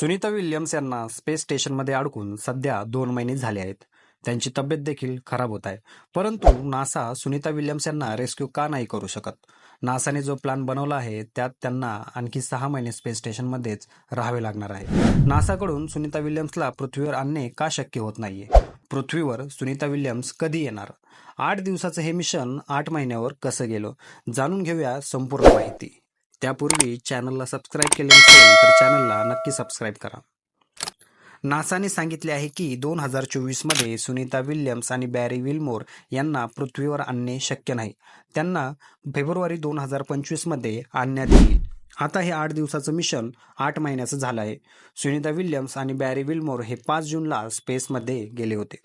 Sunita Williams यांना space स्टेशनमध्ये अडकून सध्या दोन महिने झाले आहेत. त्यांची तब्येत देखील खराब होत आहे. परंतु नासा सुनीता विल्यम्स यांना रेस्क्यू का नाही करू शकत? नासाने जो प्लॅन बनवला आहे त्यात त्यांना आणखी सहा महिने स्पेस स्टेशनमध्येच राहावे लागणार आहे. नासाकडून सुनीता विल्यम्सला पृथ्वीवर आणणे का शक्य होत नाहीये? पृथ्वीवर सुनीता विल्यम्स कधी येणार? आठ दिवसाचं हे मिशन आठ महिन्यावर कसं गेलं? जाणून घेऊया संपूर्ण माहिती. त्यापूर्वी चॅनलला सबस्क्राईब केले नसेल तर चॅनलला नक्की सबस्क्राईब करा. नासाने सांगितले आहे की दोन हजार चोवीसमध्ये सुनीता विल्यम्स आणि बॅरी विल्मोर यांना पृथ्वीवर आणणे शक्य नाही. त्यांना फेब्रुवारी दोन हजार पंचवीसमध्ये आणण्यात येईल. आता हे आठ दिवसाचं मिशन आठ महिन्याचं झालं आहे सुनीता विल्यम्स आणि बॅरी विल्मोर हे पाच जूनला स्पेसमध्ये गेले होते.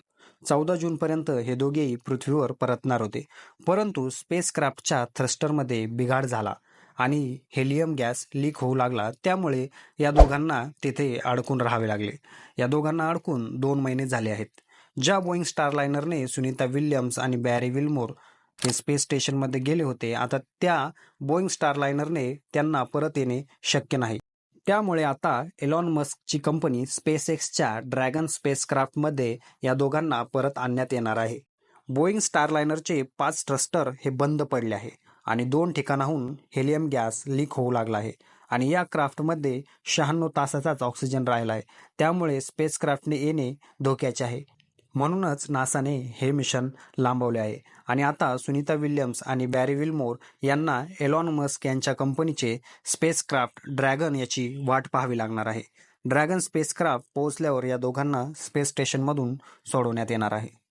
चौदा जूनपर्यंत हे दोघेही पृथ्वीवर परतणार होते. परंतु स्पेसक्राफ्टच्या थ्रस्टरमध्ये बिघाड झाला. आणि हेलियम गॅस लीक होऊ लागला त्यामुळे या दोघांना तिथे अडकून राहावे लागले. या दोघांना अडकून दोन महिने झाले आहेत. ज्या बोईंग स्टारलायनरने सुनीता विल्यम्स आणि बॅरी विल्मोर हे स्पेस स्टेशनमध्ये गेले होते आता त्या बोईंग स्टारलायनरने त्यांना परत येणे शक्य नाही. त्यामुळे आता एलॉन मस्कची कंपनी स्पेस एक्सच्या ड्रॅगन स्पेसक्राफ्टमध्ये या दोघांना परत आणण्यात येणार आहे. बोईंग स्टारलायनरचे पाच ट्रस्टर हे बंद पडले आहे. आणि दोन ठिकाणाहून हेलियम गॅस लीक होऊ लागला आहे. आणि या क्राफ्टमध्ये शहाण्णव तासाचाच ऑक्सिजन राहिला आहे. त्यामुळे स्पेस क्राफ्टने येणे धोक्याचे आहे. म्हणूनच नासाने हे मिशन लांबवले आहे. आणि आता सुनीता विल्यम्स आणि बॅरी विल्मोर यांना एलॉन मस्क यांच्या कंपनीचे स्पेस क्राफ्ट ड्रॅगन याची वाट पाहावी लागणार आहे. ड्रॅगन स्पेसक्राफ्ट पोहोचल्यावर या दोघांना स्पेस स्टेशनमधून सोडवण्यात येणार आहे.